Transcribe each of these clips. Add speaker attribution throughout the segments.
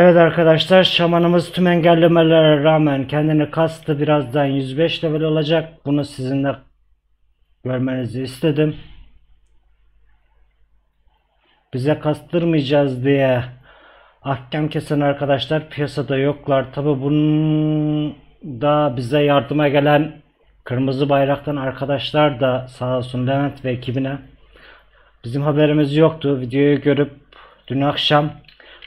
Speaker 1: Evet arkadaşlar şamanımız tüm engellemelere rağmen kendini kastı birazdan 105 level olacak. Bunu sizinle görmenizi istedim. Bize kastırmayacağız diye ahkam kesen arkadaşlar piyasada yoklar. Tabi bunun da bize yardıma gelen Kırmızı Bayraktan arkadaşlar da sağ olsun Levent ve ekibine bizim haberimiz yoktu. Videoyu görüp dün akşam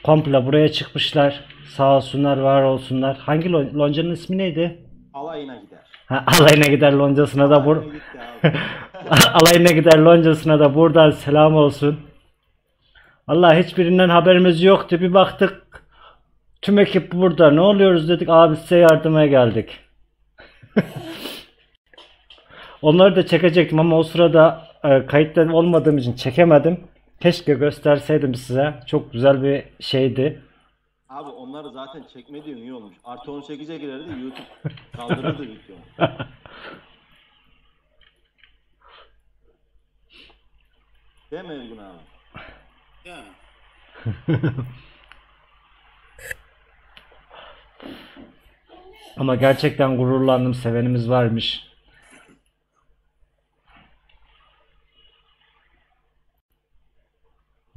Speaker 1: komple buraya çıkmışlar. Sağ olsunlar, var olsunlar. Hangi lon- loncanın ismi neydi?
Speaker 2: Alayına gider.
Speaker 1: Ha, alayına gider loncasına da bur
Speaker 2: Alayına
Speaker 1: gider loncasına da buradan selam olsun. Allah hiçbirinden haberimiz yoktu. Bir baktık tüm ekip burada. Ne oluyoruz dedik. Abi size yardıma geldik. Onları da çekecektim ama o sırada e, kayıtta olmadığım için çekemedim. Keşke gösterseydim size. Çok güzel bir şeydi.
Speaker 2: Abi onları zaten çekme diyorum iyi olmuş. Artı 18'e girerdi YouTube kaldırırdı videomu. Değil mi Ergun abi?
Speaker 3: Yani.
Speaker 1: Ama gerçekten gururlandım. Sevenimiz varmış.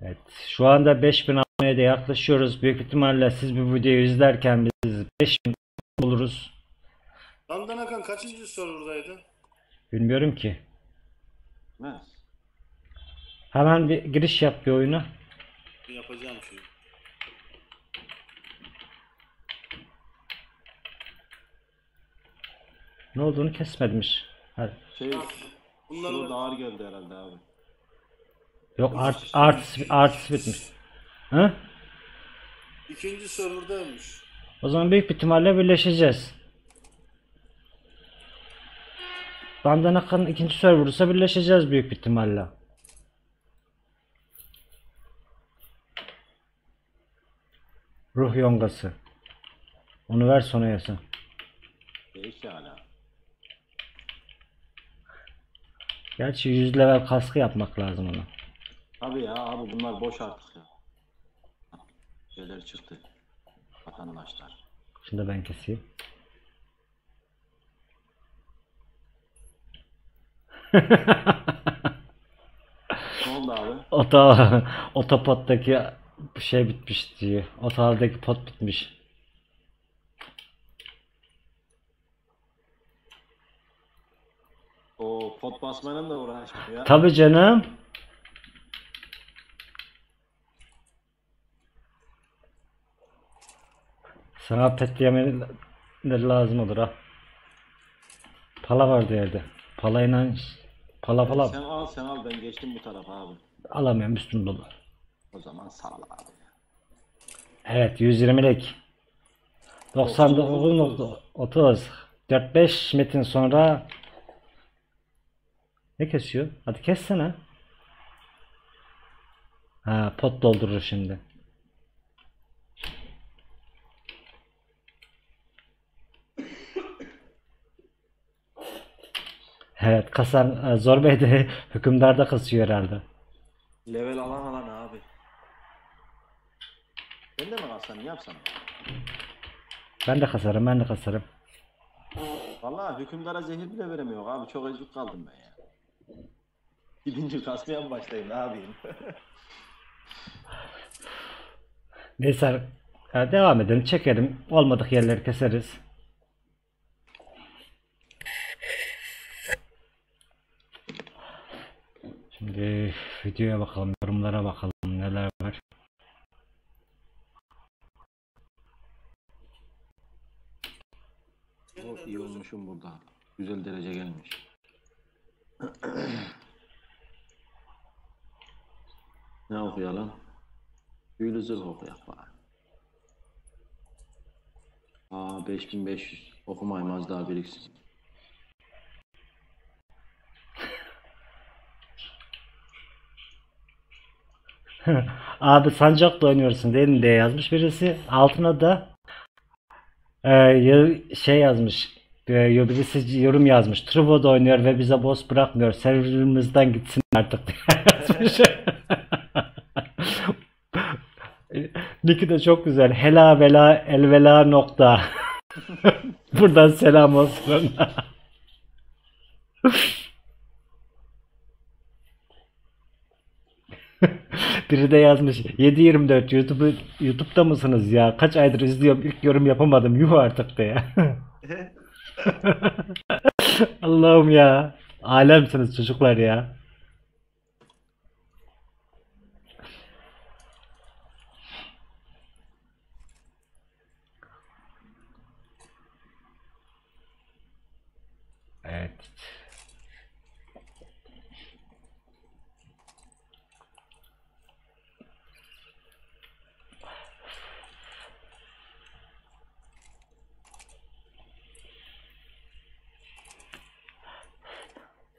Speaker 1: Evet. Şu anda 5000 aboneye de yaklaşıyoruz. Büyük ihtimalle siz bu videoyu izlerken biz 5000 buluruz.
Speaker 3: Ramdan Hakan kaçıncı sorudaydı?
Speaker 1: Bilmiyorum ki.
Speaker 2: Ne?
Speaker 1: Hemen bir giriş yap bir oyuna.
Speaker 3: Yapacağım şey.
Speaker 1: Ne olduğunu kesmedmiş. Ha,
Speaker 2: Şey,
Speaker 3: Bunlar
Speaker 2: şurada ağır geldi herhalde abi.
Speaker 1: Yok art art artısı bitmiş. Hı?
Speaker 3: ikinci sorudaymış.
Speaker 1: O zaman büyük bir ihtimalle birleşeceğiz. Bandanaka'nın ikinci server'ısa birleşeceğiz büyük bir ihtimalle. Ruh yongası. Onu ver sonra yasın.
Speaker 2: Değiş hala.
Speaker 1: Gerçi 100 level kaskı yapmak lazım ona.
Speaker 2: Abi ya abi bunlar boş artık ya. Şeyler çıktı. Vatandaşlar.
Speaker 1: Da ben keseyim.
Speaker 2: Ne oldu abi?
Speaker 1: Ota, otopottaki şey bitmiş diye. Otaldaki pot bitmiş.
Speaker 2: O pot basmanın da uğraşmıyor ya.
Speaker 1: Tabii canım. Sana petleyemeler lazım olur ha. Pala vardı yerde. Palayla pala pala
Speaker 2: Sen al sen al ben geçtim bu tarafa abi.
Speaker 1: alamıyorum üstüm dolu.
Speaker 2: O zaman sal abi.
Speaker 1: Evet 120'lik. 99.30 4-5 metin sonra ne kesiyor? Hadi kessene. Ha pot doldurur şimdi. Evet kasan e, Zor Bey de hükümdarda kasıyor herhalde.
Speaker 2: Level alan alan abi. Ben de mi kalsam ne yapsam?
Speaker 1: Ben de kasarım ben de kasarım.
Speaker 2: Vallahi hükümdara zehir bile veremiyor abi. Çok ezik kaldım ben ya. Gidince kasmaya mı başlayayım ne yapayım?
Speaker 1: Neyse devam edelim çekelim. Olmadık yerleri keseriz. Şimdi videoya bakalım, yorumlara bakalım neler var.
Speaker 2: O iyi olmuşum burada. Güzel derece gelmiş. ne okuyalım? Büyülü zırh okuyak bari. Aa 5500 okumayayım az daha biriksin.
Speaker 1: Abi sancakla oynuyorsun değil diye yazmış birisi. Altına da e, şey yazmış. E, birisi yorum yazmış. Truvo'da oynuyor ve bize boss bırakmıyor. Serverimizden gitsin artık diye yazmış. Niki de çok güzel. Hela vela elvela nokta. Buradan selam olsun. Biri de yazmış 724 YouTube YouTube'da mısınız ya? Kaç aydır izliyorum ilk yorum yapamadım. Yuh artık de ya. Allah'ım ya. Alemsiniz çocuklar ya. Evet.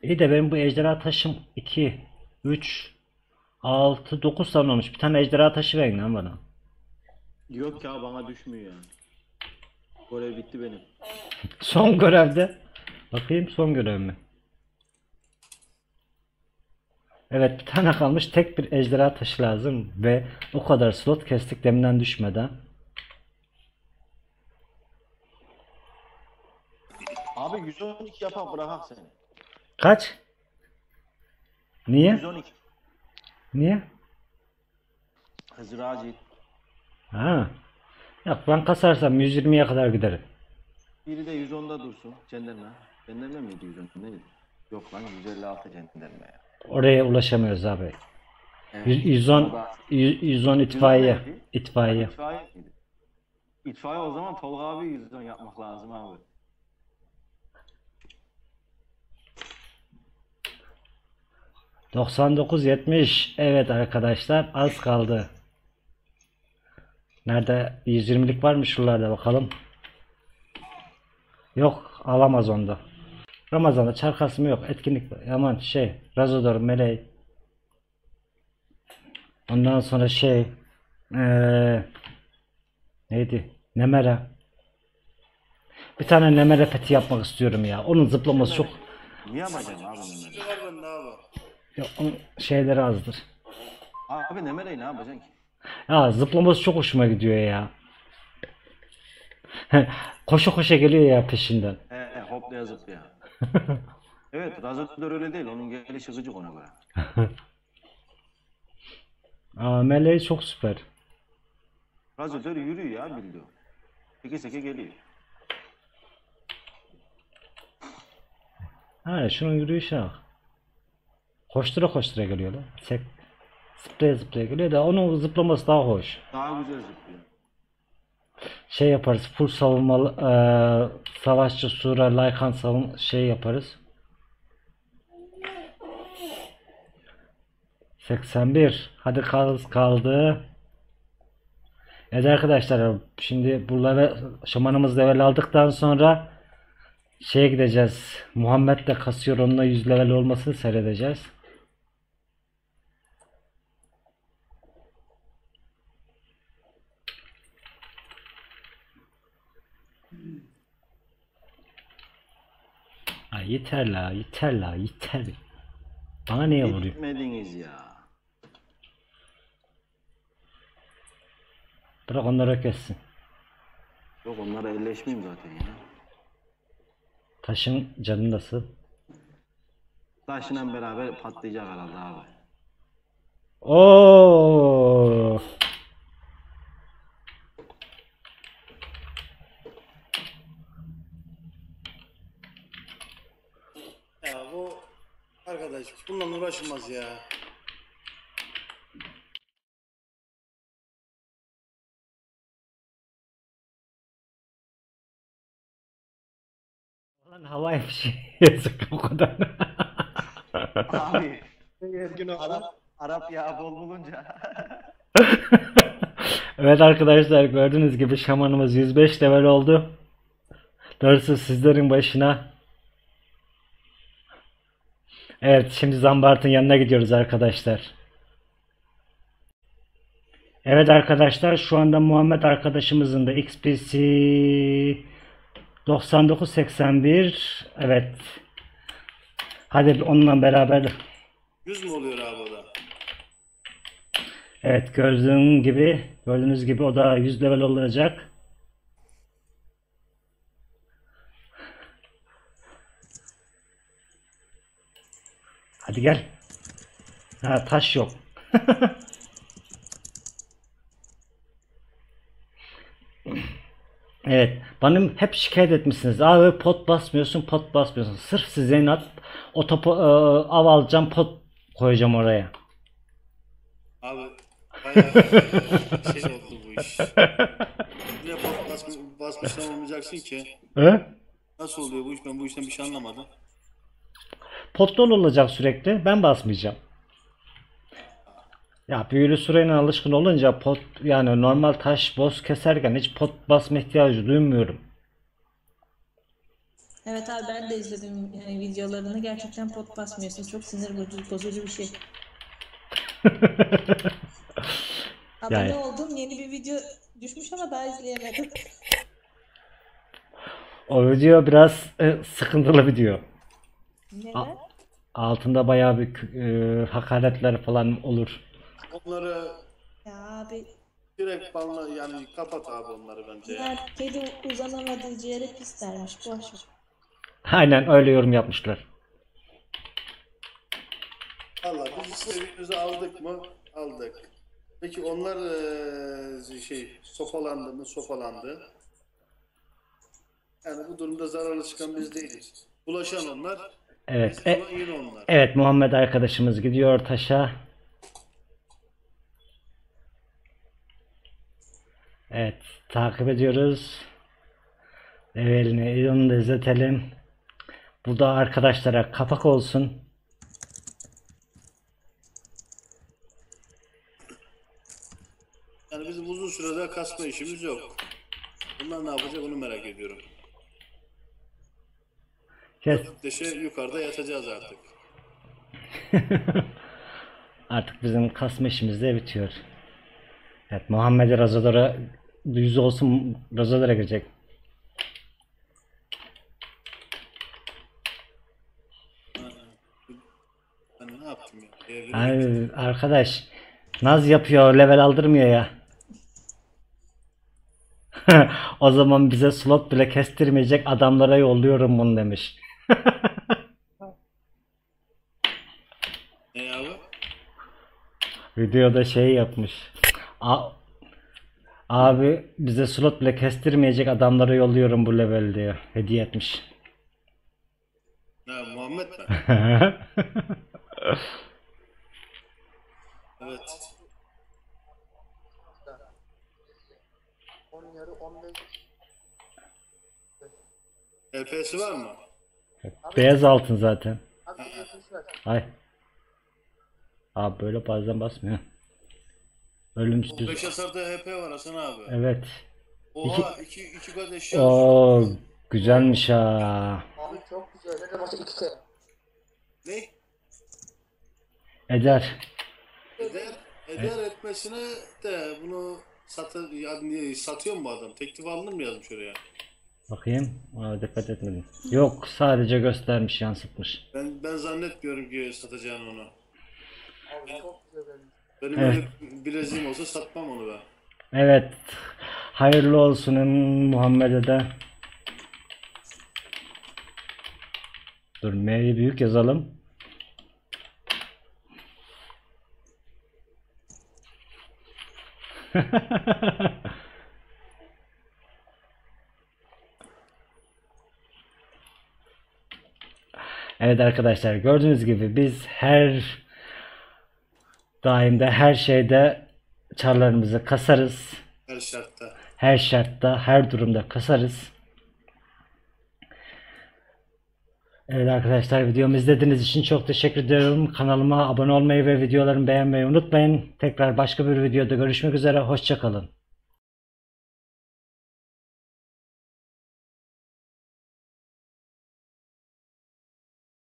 Speaker 1: İyi de benim bu ejderha taşım 2, 3, 6, 9 tane olmuş. Bir tane ejderha taşı verin lan bana.
Speaker 2: Yok ya bana düşmüyor yani. Görev bitti benim.
Speaker 1: Son görevde. Bakayım son görev mi? Evet bir tane kalmış. Tek bir ejderha taşı lazım. Ve o kadar slot kestik deminden düşmeden.
Speaker 2: Abi 112 yapan bırakak seni.
Speaker 1: Kaç? Niye?
Speaker 2: 112.
Speaker 1: Niye?
Speaker 2: Hızır Acil.
Speaker 1: Ha. Yok ben kasarsam 120'ye kadar giderim.
Speaker 2: Biri de 110'da dursun. Cenderme. Cenderme miydi 110? Neydi? Yok lan 156 cenderme ya.
Speaker 1: Oraya ulaşamıyoruz abi.
Speaker 2: Evet.
Speaker 1: Yüz- 110
Speaker 2: Orada-
Speaker 1: yüz- 110 itfaiye. İtfaiye.
Speaker 2: İtfaiye? İtfaiye o zaman Tolga abi 110 yapmak lazım abi.
Speaker 1: ...99 70... ...evet arkadaşlar az kaldı. Nerede 120'lik var mı şuralarda bakalım. Yok alamaz onda. Ramazan'da çark asımı yok. Etkinlik aman şey Razodor Meleği. Ondan sonra şey eee, neydi? Nemera. Bir tane Nemera peti yapmak istiyorum ya. Onun zıplaması çok
Speaker 2: Niye yapacaksın abi
Speaker 3: Ne
Speaker 1: ya, onun şeyleri azdır.
Speaker 2: Abi Nemere'yi ne yapacaksın ki?
Speaker 1: Ya zıplaması çok hoşuma gidiyor ya. koşa koşa geliyor ya peşinden.
Speaker 2: He he hoplaya zıplaya. evet Razador öyle değil. Onun gelişi gıcık ona göre.
Speaker 1: Aa, meleği çok süper.
Speaker 2: Razador yürüyor ya bildiğin. Seke seke geliyor.
Speaker 1: Ha şunun yürüyüşe bak. Koştura koştura geliyor lan. Sek, zıplaya zıplaya geliyor da onun zıplaması daha hoş.
Speaker 2: Daha güzel zıplıyor.
Speaker 1: Şey yaparız full savunmalı eee, savaşçı sura Lycan savun şey yaparız. 81 hadi kaldı kaldı. Evet arkadaşlar şimdi buraları şamanımız level aldıktan sonra şeye gideceğiz. Muhammed de kasıyor onunla 100 level olmasını seyredeceğiz. Ha, yeter la yeter la yeter. Bana niye vuruyor?
Speaker 2: Gitmediniz ya.
Speaker 1: Bırak onları kessin.
Speaker 2: Yok onlara elleşmeyeyim zaten ya.
Speaker 1: Taşın canı nasıl?
Speaker 2: Taşla beraber patlayacak herhalde abi.
Speaker 1: Oo.
Speaker 3: Ya bu arkadaş bununla uğraşılmaz ya.
Speaker 1: Lan havai fişeği yazık o kadar.
Speaker 2: Abi. Arap, Arap yağı bol bulunca.
Speaker 1: evet arkadaşlar gördüğünüz gibi şamanımız 105 level oldu. Darısı sizlerin başına. Evet şimdi Zambart'ın yanına gidiyoruz arkadaşlar. Evet arkadaşlar şu anda Muhammed arkadaşımızın da XP'si 9981 evet. Hadi onunla beraber
Speaker 3: 100 mü oluyor abi o da?
Speaker 1: Evet gördüğün gibi gördüğünüz gibi o da 100 level olacak. Hadi gel. Ha taş yok. Evet, bana hep şikayet etmişsiniz. Abi pot basmıyorsun, pot basmıyorsun. Sırf size inat o topu e, av alacağım, pot koyacağım oraya.
Speaker 3: Abi bayağı şey oldu bu iş. Ne bas, bas, basmıştan olmayacaksın ki.
Speaker 1: He?
Speaker 3: Nasıl oluyor bu iş? Ben bu işten bir şey anlamadım.
Speaker 1: Pot dolu olacak sürekli. Ben basmayacağım. Ya büyülü süreyle alışkın olunca pot yani normal taş boz keserken hiç pot basma ihtiyacı duymuyorum.
Speaker 4: Evet abi ben de izledim yani videolarını. Gerçekten pot basmıyorsun. Çok sinir bozucu, bozucu bir şey. Abone
Speaker 1: Yani-
Speaker 4: oldum. Yeni bir video düşmüş ama daha izleyemedim.
Speaker 1: O video biraz e, sıkıntılı video.
Speaker 4: Neden?
Speaker 1: Altında bayağı bir e, hakaretler falan olur.
Speaker 3: Onları
Speaker 4: Ya abi
Speaker 3: direkt banla yani kapat abi onları bence ya.
Speaker 4: kedi uzanamadığı ciğeri pis dermiş. Boş ver.
Speaker 1: Aynen öyle yorum yapmışlar.
Speaker 3: Valla biz istediğimizi aldık mı? Aldık. Peki onlar eee, şey sopalandı mı? Sopalandı. Yani bu durumda zararlı çıkan biz değiliz. Bulaşan onlar,
Speaker 1: Evet. E, evet Muhammed arkadaşımız gidiyor taşa. Evet takip ediyoruz. Levelini onu da izletelim. Bu da arkadaşlara kapak olsun.
Speaker 3: Yani bizim uzun sürede kasma işimiz yok. Bunlar ne yapacak onu merak ediyorum.
Speaker 1: Kes.
Speaker 3: Deşe yukarıda yatacağız artık.
Speaker 1: Artık bizim kasma işimiz de bitiyor. Evet Muhammed Razador'a yüz olsun Razador'a girecek.
Speaker 3: Ben ne yaptım ya?
Speaker 1: Ay, arkadaş naz yapıyor level aldırmıyor ya. O zaman bize slot bile kestirmeyecek adamlara yolluyorum bunu demiş.
Speaker 3: Ne abi?
Speaker 1: Videoda şey yapmış. A- Abi bize slot bile kestirmeyecek adamlara yolluyorum bu level diyor. Hediye etmiş.
Speaker 3: Ne Muhammed mi? Evet. LP'si var mı?
Speaker 1: Beyaz altın zaten. Ay. Abi böyle bazen basmıyor. Ölümsüz.
Speaker 3: 5 hasarda HP var Hasan abi.
Speaker 1: Evet.
Speaker 3: Oha 2 2 kat eşya.
Speaker 1: Oo güzelmiş ha.
Speaker 5: Abi çok güzel. Ne demek iki kere?
Speaker 3: Ne?
Speaker 1: Eder.
Speaker 3: Eder, eder etmesine de bunu satı, yani satıyor mu bu adam? Teklif alınır mı yazmış oraya?
Speaker 1: Bakayım. Aa, dikkat etmedim. Yok sadece göstermiş yansıtmış.
Speaker 3: Ben ben zannetmiyorum ki satacağını onu.
Speaker 5: Abi çok güzel benim.
Speaker 3: Benim
Speaker 1: Evet.
Speaker 3: öyle bileziğim olsa satmam onu ben.
Speaker 1: Evet. Hayırlı olsun Muhammed'e de. Dur M'yi büyük yazalım. Evet arkadaşlar gördüğünüz gibi biz her daimde her şeyde çarlarımızı kasarız.
Speaker 3: Her şartta.
Speaker 1: Her şartta, her durumda kasarız. Evet arkadaşlar videomu izlediğiniz için çok teşekkür ediyorum. Kanalıma abone olmayı ve videolarımı beğenmeyi unutmayın. Tekrar başka bir videoda görüşmek üzere. Hoşçakalın.